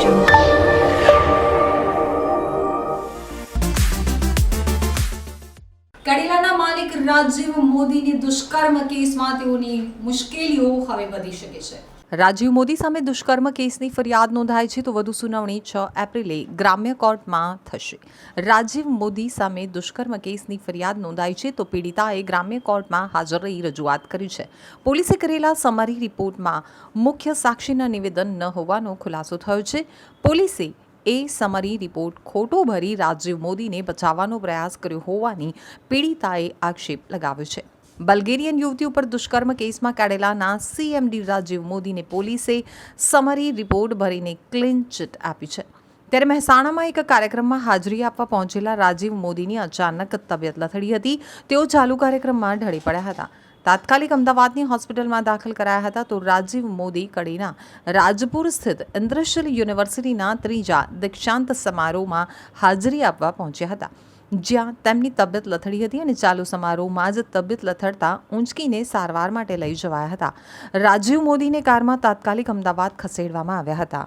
જવું માલિક રાજીવ મોદીની દુષ્કર્મ કેસમાં તેઓની મુશ્કેલીઓ હવે વધી શકે છે. રાજીવ મોદી સામે દુષ્કર્મ કેસની ફરિયાદ નોંધાઈ છે તો વધુ સુનાવણી છ એપ્રિલે ગ્રામ્ય કોર્ટમાં થશે. રાજીવ મોદી સામે દુષ્કર્મ કેસની ફરિયાદ નોંધાઈ છે તો પીડિતાએ ગ્રામ્ય કોર્ટમાં હાજર રહી રજૂઆત કરી છે. પોલીસે કરેલા સમરી રિપોર્ટમાં મુખ્ય સાક્ષીના નિવેદન ન હોવાનો ખુલાસો થયો છે. પોલીસે એ સમરી રિપોર્ટ ખોટો ભરી રાજીવ મોદીને બચાવવાનો પ્રયાસ કર્યો હોવાની પીડિતાએ આક્ષેપ લગાવ્યો છે. બલ્ગેરિયન યુવતી ઉપર દુષ્કર્મ કેસમાં કાઢેલાના સીએમડી રાજીવ મોદીને પોલીસે સમરી રિપોર્ટ ભરીને ક્લીન ચિટ આપી છે. ત્યારે મહેસાણામાં એક કાર્યક્રમમાં હાજરી આપવા પહોંચેલા રાજીવ મોદીની અચાનક તબિયત લથડી હતી. તેઓ ચાલુ કાર્યક્રમમાં ઢળી પડ્યા હતા. તાત્કાલિક અમદાવાદની હોસ્પિટલમાં દાખલ કરાયા હતા તો રાજીવ મોદી કડીના રાજપુર સ્થિત ઇન્દ્રશીલ યુનિવર્સિટીના ત્રીજા દીક્ષાંત સમારોહમાં હાજરી આપવા પહોંચ્યા હતા. જ્યાં તેમની તબિયત લથડી હતી અને ચાલુ સમારોહમાં જ તબિયત લથડતા ઊંચકીને સારવાર માટે લઈ જવાયા હતા. રાજીવ મોદીને કારમાં તાત્કાલિક અમદાવાદ ખસેડવામાં આવ્યા હતા.